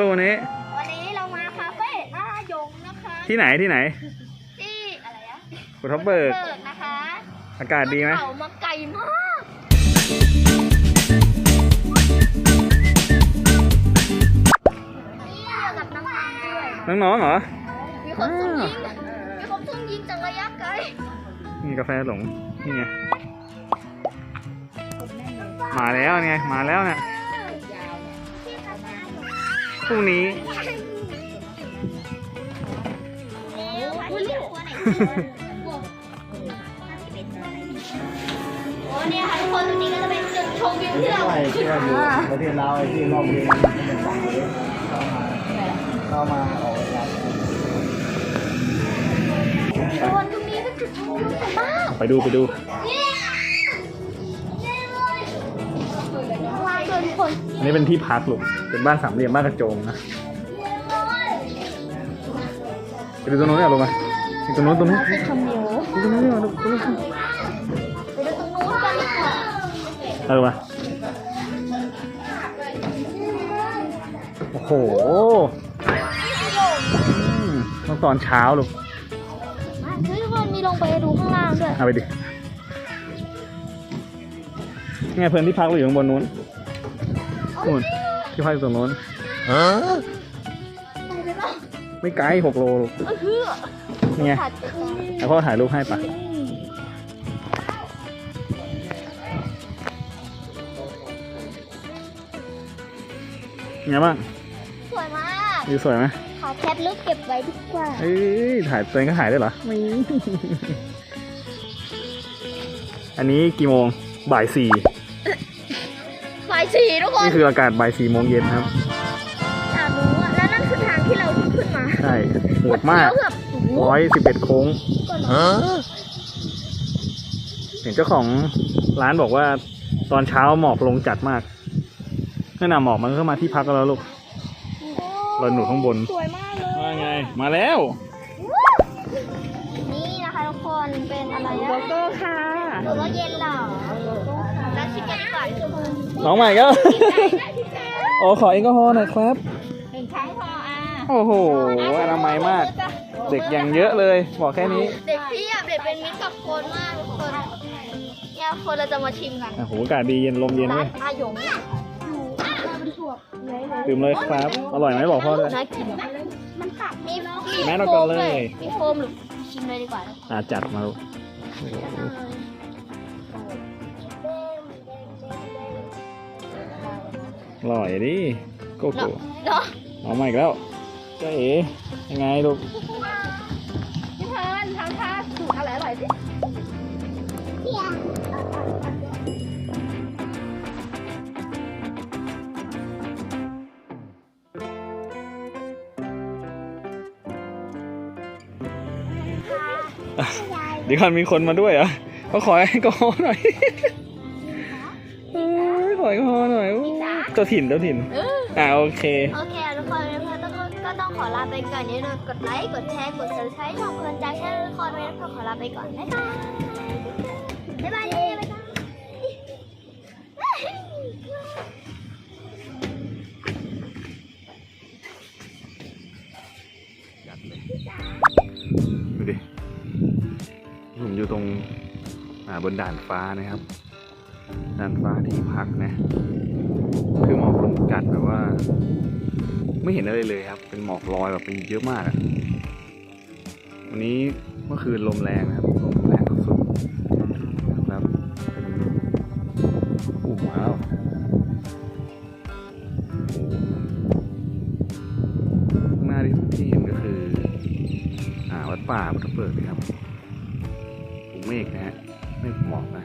ลูกวันนี้ วันนี้เรามาคาเฟ่หน้ายงนะคะที่ไหนที่ไหน ที่อะไรอะภูทับเบิกเบิกนะคะอากาศดีไหมเขามาไกลมาก นี่กับน้องๆด้วย น้องๆเหรอ มีคนซุ่มยิงมีคนซุ่มยิงจากระยะไกลนี่กาแฟหลง นี่ไง มาแล้วไง มาแล้วเนี่ย พรุ่งนี้ โอ้เนี่ยค่ะทุกคนตรงนี้ก็จะเป็นจุดชมวิวที่เราใช่ขึ้นที่ว่าอยู่มาประเทศลาวไอ้ที่รอบเรียนมันเป็นฝั่งเลยเข้ามาเข้ามาออกจากโซนตรงนี้เป็นจุดชมวิวสวยมาก ไปดูไปดูเนี่ อันนี้เป็นที่พักลูกเป็นบ้านสามเหลี่ยมบ้านกระโจงนะไปดูตรงนู้นเนี่ยลงมาไปตรงนู้นตรงนู้นชมวิวไปตรงนู้นเนี่ยลูกตรงนู้นไปดูตรงนู้นกันดีกว่าเอาลงมาโอ้โหต้องตอนเช้าลูกเฮ้ยทุกคนมีลงไปดูข้างล่างด้วยเอาไปดิไงเพื่อนที่พักเราอยู่ข้างบนนู้น นู่นที่พักอยู่ตรงนู้นไม่ไกลหกโลลูกเออคือนี่ไงผัดแล้วพ่อถ่ายรูปให้ปะไงบ้างสวยมากวิวสวยไหมขอแคปรูปเก็บไว้ดีกว่าเอ้ยถ่ายตัวเองก็ถ่ายได้เหรอไม่อันนี้กี่โมงบ่ายสี่ ไฟสีทุกคนนี่คืออากาศบ่ายสี่โมงเย็นครับอยากรู้อะแล้วนั่นคือทางที่เราขึ้นมาใช่โหดมากเที่ยวแบบโอ้โหร้อยสิบเอ็ดโค้งก่อนเหรอเห็นเจ้าของร้านบอกว่า ตอนเช้าหมอกลงจัดมากนั่นน่ะหมอกมันก็มาที่พักแล้วลูก เราหนุนข้างบน สวยมากเลยว่าไง มาแล้ว นี่นะคะทุกคนเป็นอะไรนะโลโก้ค่ะหรือว่าเย็นเหรอ แล้วชิคเก้นก่อนน้องใหม่ก็ โอ้ขอแอลกอฮอล์หน่อยครับ หนึ่งครั้งพออะโอ้โหอนามัยมาก เด็กอย่างเยอะเลย บอกแค่นี้เด็กเพียบเด็กเป็นมิตรกับคนมากทุกคนเนี่ยคนเราจะมาชิมกันโอ้โหอากาศดีเย็นลมเย็นร้าเลนยอาหยงดื่มเลยครับ อร่อยไหมบอกพ่อด้วยน่ากินมันตักมีมีแม่เราก่อนเลย มีโฟมหรือชิมเลยดีกว่าอ่าจัดมาลูก อร่อยดิโกโก้เนาะเอาใหม่อีกแล้วเจ๊เอ๋ยังไงลูกพี่เพิร์นทำท่าสูตรอะไรอร่อยสิค่ะเดี๋ยวก่อนมีคนมาด้วยเหรอเขาขอแอลกอฮอล์หน่อยเอ้ยขอแอลกอฮอล์หน่อยอู้ เจ้าถิ่นเจ้าถิ่นเอออ่าโอเค โอเคทุกคนเพื่อนต้องก็ต้องขอลาไปก่อนอย่าลืมกดไลค์ กดแชร์ กด subscribe ช่องเพื่อนใจแค่ทุกคนไว้แล้วก็ขอลาไปก่อนบ๊ายบายบ๊ายบายเลยบ๊ายบายดูดิผมอยู่ตรงอ่าบนด่านฟ้านะครับ ด่านฟ้าที่พักนะ คือหมอกลงจัดแบบว่า ไม่เห็นอะไรเลยครับ เป็นหมอกลอยแบบเป็นเยอะมากอะวันนี้เมื่อคืนลมแรงนะครับลมแรงสุดครับเป็นอู้ว้าวข้างหน้าที่ที่เห็นก็คือ อ่าวัดป่าพุทธเบิกนะครับกลุ่มเมฆนะฮะเมฆหมอกนะ